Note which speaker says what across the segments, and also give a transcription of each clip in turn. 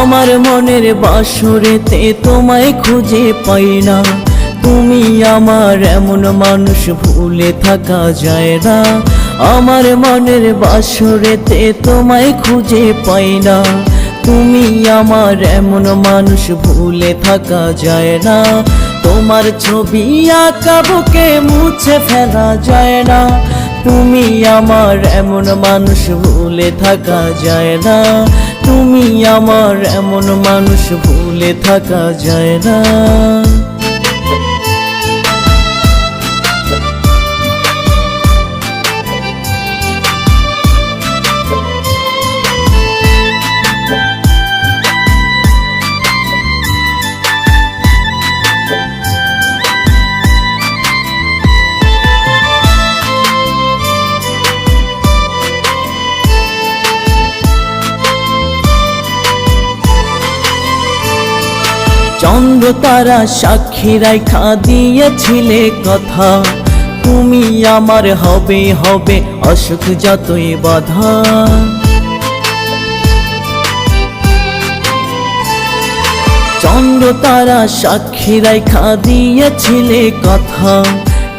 Speaker 1: আমার মনের বাসরেতে তোমায় খুঁজে পাই না। তুমি আমার এমন মানুষ ভুলে থাকা যায় না। আমার মনের বাসরেতে তোমায় খুঁজে পাই না। তুমি আমার এমন মানুষ ভুলে থাকা যায় না। তোমার ছবি আঁকা বুকে মুছে ফেলা যায় না। তুমি আমার এমন মানুষ ভুলে থাকা যায় না। তুমি আমার এমন মানুষ ভুলে থাকা যায় না। চন্দ্র তারা সাক্ষী রাখা দিয়েছিলে কথা। তুমি আমার হবে হবে অসুখ যতই বাধা। চন্দ্র তারা সাক্ষী রাখা দিয়েছিলে কথা।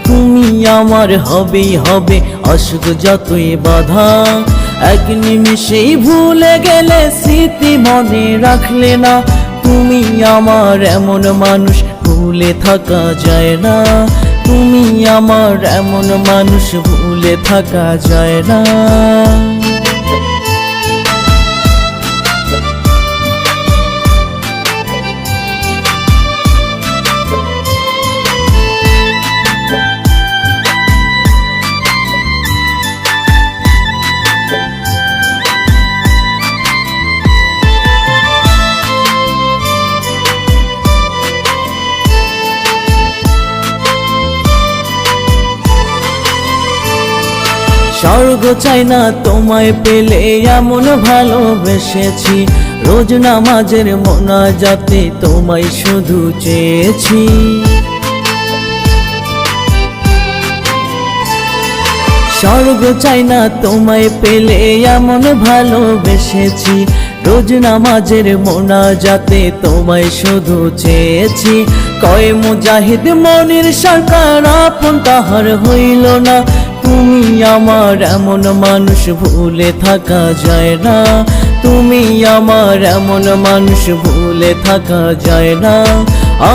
Speaker 1: তুমি আমার হবে হবে অসুখ যতই বাধা। এক নিমিষেই ভুলে গেলে স্মৃতি মনে রাখলে না। তুমি আমার এমন মানুষ ভুলে থাকা যায় না। তুমি আমার এমন মানুষ ভুলে থাকা যায় না। স্বর্গ চাই না, তোমায় পেলে এমন ভালোবেসেছি। রোজ নামাজের মোনা যাতে তোমায় শুধু চেয়েছি। স্বর্গ চাই না, তোমায় পেলে এমন ভালোবেসেছি। রোজ নামাজের মোনা যাতে তোমায় শুধু চেয়েছি। কয় মুজাহিদ মনির সরকার, আপন তাহার হইল না। তুমি আমার এমন মানুষ ভুলে থাকা যায় না। তুমি আমার এমন মানুষ ভুলে থাকা যায় না।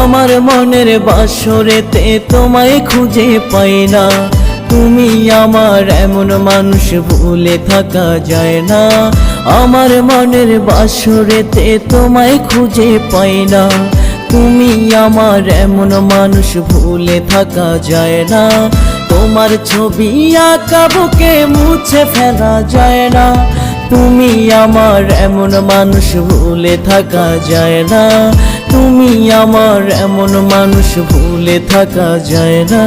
Speaker 1: আমার মনের বাসরেতে তোমায় খুঁজে পাই না। তুমি আমার এমন মানুষ ভুলে থাকা যায় না। আমার মনের বাসরেতে তোমায় খুঁজে পাই না। তুমি আমার এমন মানুষ ভুলে থাকা যায় না। তোমার ছবি আঁকা বুকে মুছে ফেলা যায় না। তুমি আমার এমন মানুষ ভুলে থাকা যায় না। তুমি আমার এমন মানুষ ভুলে থাকা যায় না।